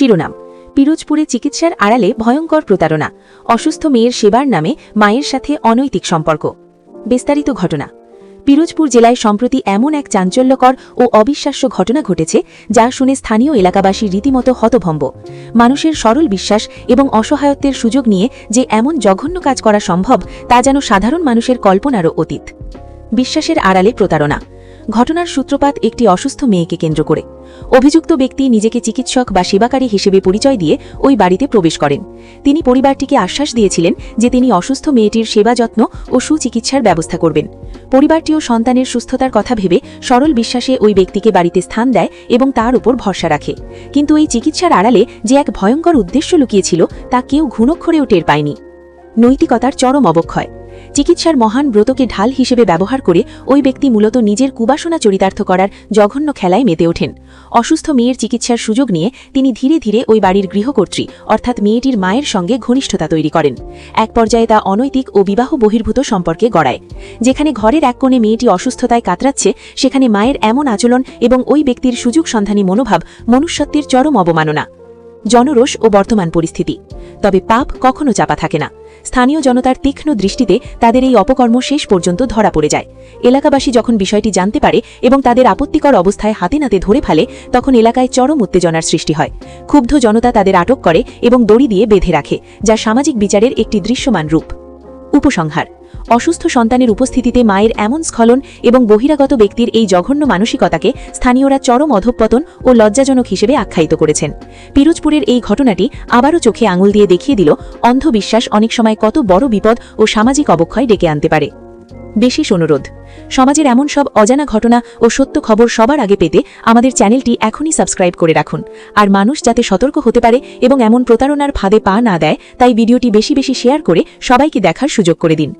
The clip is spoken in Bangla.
শিরোনাম। পিরোজপুরে চিকিৎসার আড়ালে ভয়ঙ্কর প্রতারণা। অসুস্থ মেয়ের সেবার নামে মায়ের সাথে অনৈতিক সম্পর্ক। বিস্তারিত ঘটনা। পিরোজপুর জেলায় সম্প্রতি এমন এক চাঞ্চল্যকর ও অবিশ্বাস্য ঘটনা ঘটেছে, যা শুনে স্থানীয় এলাকাবাসী রীতিমতো হতভম্ব। মানুষের সরল বিশ্বাস এবং অসহায়ত্বের সুযোগ নিয়ে যে এমন জঘন্য কাজ করা সম্ভব, তা যেন সাধারণ মানুষের কল্পনারও অতীত। বিশ্বাসের আড়ালে প্রতারণা। ঘটনার সূত্রপাত একটি অসুস্থ মেয়েকে কেন্দ্র করে। অভিযুক্ত ব্যক্তি নিজেকে চিকিৎসক বা সেবাকারী হিসেবে পরিচয় দিয়ে ওই বাড়িতে প্রবেশ করেন। তিনি পরিবারটিকে আশ্বাস দিয়েছিলেন যে তিনি অসুস্থ মেয়েটির সেবা যত্ন ও সুচিকিৎসার ব্যবস্থা করবেন। পরিবারটিও সন্তানের সুস্থতার কথা ভেবে সরল বিশ্বাসে ওই ব্যক্তিকে বাড়িতে স্থান দেয় এবং তার উপর ভরসা রাখে। কিন্তু এই চিকিৎসার আড়ালে যে এক ভয়ঙ্কর উদ্দেশ্য লুকিয়েছিল তা কেউ ঘুণক্ষরেও টের পায়নি। নৈতিকতার চরম অবক্ষয়। চিকিৎসার মহান ব্রতকে ঢাল হিসেবে ব্যবহার করে ওই ব্যক্তি মূলত নিজের কুবাসনা চরিতার্থ করার জঘন্য খেলায় মেতে ওঠেন। অসুস্থ মেয়ের চিকিৎসার সুযোগ নিয়ে তিনি ধীরে ধীরে ওই বাড়ির গৃহকর্ত্রী, অর্থাৎ মেয়েটির মায়ের সঙ্গে ঘনিষ্ঠতা তৈরি করেন। এক পর্যায়ে তা অনৈতিক ও বিবাহ বহির্ভূত সম্পর্কে গড়ায়। যেখানে ঘরের এক কোণে মেয়েটি অসুস্থতায় কাতরাচ্ছে, সেখানে মায়ের এমন আচরণ এবং ওই ব্যক্তির সুযোগ সন্ধানী মনোভাব মনুষ্যত্বের চরম অবমাননা। জনরোষ ও বর্তমান পরিস্থিতি। তবে পাপ কখনো চাপা থাকে না। স্থানীয় জনতার তীক্ষ্ণ দৃষ্টিতে তাদের এই অপকর্ম শেষ পর্যন্ত ধরা পড়ে যায়। এলাকাবাসী যখন বিষয়টি জানতে পারে এবং তাদের আপত্তিকর অবস্থায় হাতে নাতে ধরে ফেলে, তখন এলাকায় চরম উত্তেজনার সৃষ্টি হয়। ক্ষুব্ধ জনতা তাদের আটক করে এবং দড়ি দিয়ে বেঁধে রাখে, যা সামাজিক বিচারের একটি দৃশ্যমান রূপ। উপসংহার অসুস্থ সন্তানের উপস্থিতিতে মায়ের এমন স্খলন এবং বহিরাগত ব্যক্তির এই জঘন্য মানসিকতাকে স্থানীয়রা চরম অধঃপতন ও লজ্জাজনক হিসেবে আখ্যায়িত করেছেন। পিরোজপুরের এই ঘটনাটি আবারও চোখে আঙুল দিয়ে দেখিয়ে দিল অন্ধবিশ্বাস অনেক সময় কত বড় বিপদ ও সামাজিক অবক্ষয় ডেকে আনতে পারে। বিশেষ অনুরোধ। সমাজের এমন সব অজানা ঘটনা ও সত্য খবর সবার আগে পেতে আমাদের চ্যানেলটি এখনই সাবস্ক্রাইব করে রাখুন। আর মানুষ যাতে সতর্ক হতে পারে এবং এমন প্রতারণার ফাঁদে পা না দেয়, তাই ভিডিওটি বেশি বেশি শেয়ার করে সবাইকে দেখার সুযোগ করে দিন।